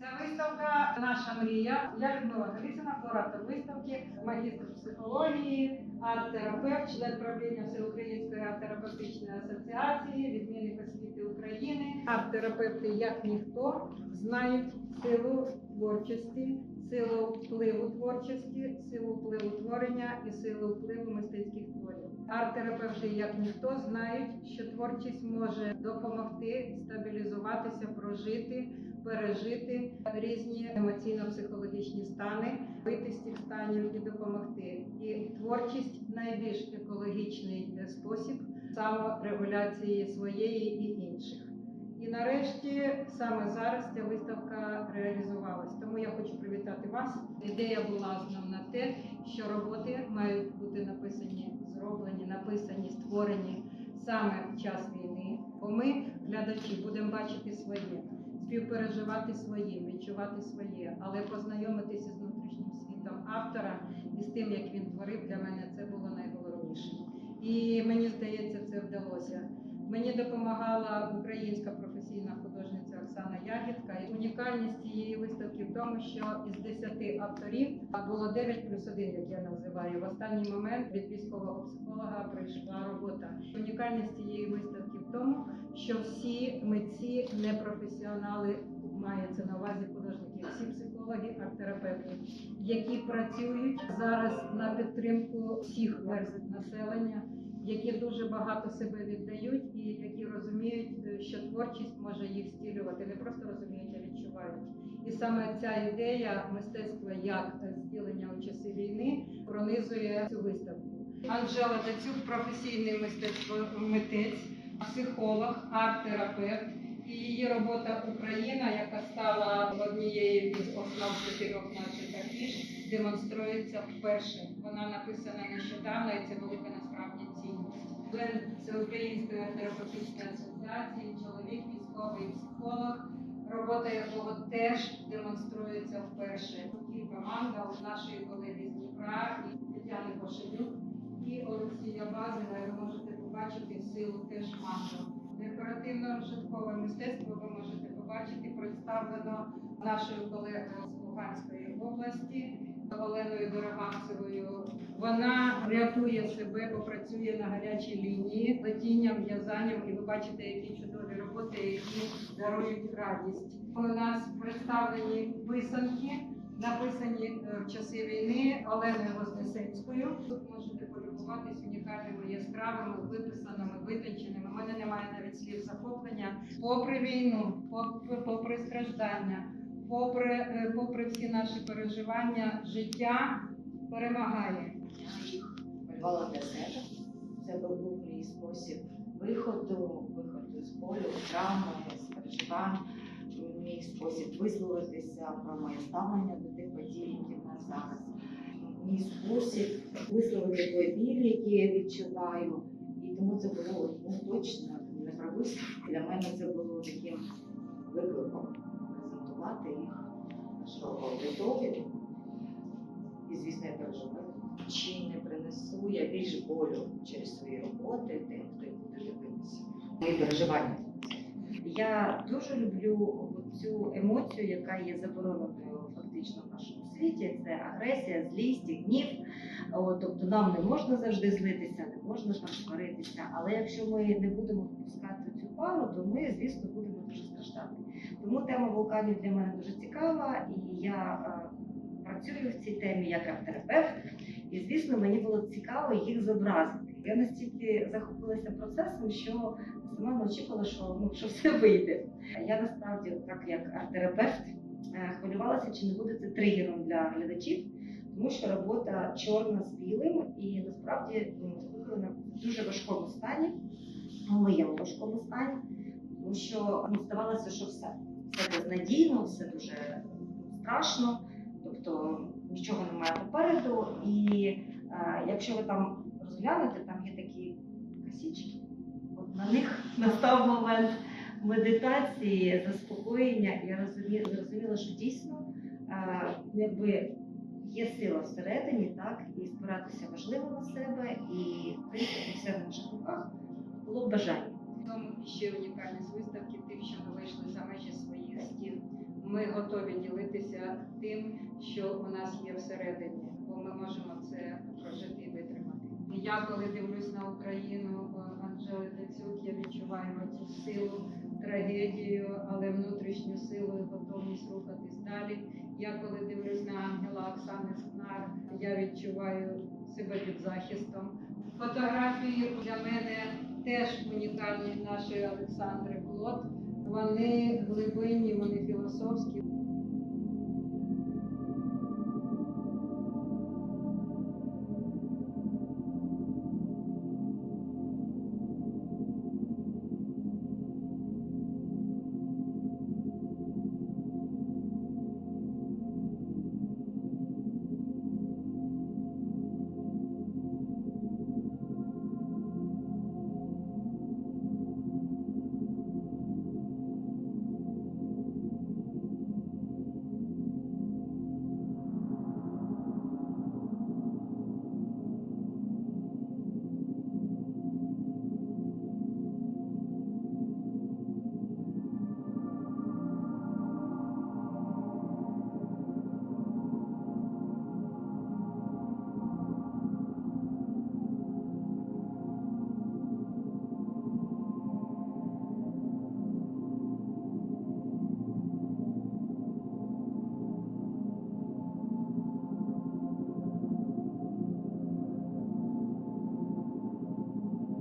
Ця виставка наша мрія. Я Людмила Галіцина, куратор виставки, магістр психології, арт-терапевт, член правління Всеукраїнської арт-терапевтичної асоціації, відмінник освіти України. Арт-терапевти, як ніхто, знають силу творчості, силу впливу творчості, силу впливу творення і силу впливу мистецьких творів. Арт-терапевти, як ніхто, знають, що творчість може допомогти стабілізуватися, прожити, пережити різні емоційно-психологічні стани, вийти з цих станів і допомогти. І творчість найбільш екологічний спосіб саморегуляції своєї і інших. І нарешті саме зараз ця виставка реалізувалась. Тому я хочу привітати вас. Ідея була основна те, що роботи мають бути написані, зроблені, написані, створені саме в час війни. Бо ми, глядачі, будемо бачити своє, співпереживати своє, відчувати своє, але познайомитися з внутрішнім світом автора і з тим, як він творив, для мене це було найголовніше. І мені здається, це вдалося. Мені допомагала українська професійна художниця Оксана Ягідка. І унікальність цієї виставки в тому, що із 10 авторів було 9 плюс 1, як я називаю. В останній момент від військового психолога прийшла робота. Унікальність цієї виставки в тому, що всі митці непрофесіонали мається на увазі художники, всі психологи, арт-терапевти, які працюють зараз на підтримку всіх верств населення які дуже багато себе віддають і які розуміють, е, що творчість може їх стілювати, не просто розуміють, а відчувають. І саме ця ідея мистецтва як зцілення у часи війни пронизує цю виставку. Анжела Дацюк, професійний мистецтво митець, психолог, арт-терапевт. І її робота Україна, яка стала однією із основ чотирьох наших афіш, демонструється вперше. Вона написана нещодавно, і це велика насправді цінність. Член Всеукраїнської терапевтичної асоціації, чоловік, військовий психолог, робота якого теж демонструється вперше. І команда у нашої колеги з Дніпра і Тетяни Кошелюк і Олексія Базина. Ви можете побачити силу теж команду. Декоративно-розжиткове мистецтво ви можете побачити представлено нашою колегою з Луганської області Оленою Дороганцевою. Вона рятує себе, бо працює на гарячій лінії плетінням, в'язанням, і ви бачите, які чудові роботи, які дарують радість. У нас представлені писанки, написані е, в часи війни Оленою Вознесенською. Тут можете полюбуватись унікальними яскравими, виписаними, витонченими. У мене немає навіть слів захоплення. Попри війну, попри, страждання, попри, е, попри всі наші переживання, життя перемагає. Себе. Це був мій спосіб виходу, виходу з болю, травми, з мій спосіб висловитися про моє ставлення Мій спосіб висловити той біль, який я відчуваю. І тому це було ну, точно не про. Для мене це було таким викликом презентувати їх широко аудиторії. І, звісно, я переживаю. Чи не принесу я більш болю через свої роботи тим, хто буде дивитися? Мої переживання. Я дуже люблю цю емоцію, яка є забороненою фактично в нашому світі. Це агресія, злість, гнів. Тобто нам не можна завжди злитися, не можна там сваритися. Але якщо ми не будемо впускати цю пару, то ми, звісно, будемо дуже страждати. Тому тема вулканів для мене дуже цікава, і я е, працюю в цій темі як арт-терапевт. І звісно, мені було цікаво їх зобразити. Я настільки захопилася процесом, що сама не очікувала, що ну що все вийде. Я насправді, так як арт-терапевт, е, хвилювалася, чи не буде це тригером для глядачів, тому що робота чорна з білим і насправді виконана в дуже важкому стані, в моєму важкому стані, тому що ну, здавалося, що все, все безнадійно, все дуже страшно, тобто нічого немає попереду. І е, якщо ви там розглянете, там є такі косічки. От на них настав момент медитації, заспокоєння. Я зрозуміла, що дійсно якби є сила всередині, так, і спиратися важливо на себе, і в принципі все в наших руках було б бажання. Тому ще унікальність виставки тим, що ми вийшли за межі своїх стін. ми готові ділитися тим, що у нас є всередині, бо ми можемо це прожити і витримати. Я, коли дивлюсь на Україну, Анжели Дацюк, я відчуваю цю силу, трагедію, але внутрішню силу і готовність рухатись далі. Я коли дивлюсь на ангела Оксани Скнар, я відчуваю себе під захистом. Фотографії для мене теж унікальні нашої Олександри Плот. Вони глибинні, вони філософські.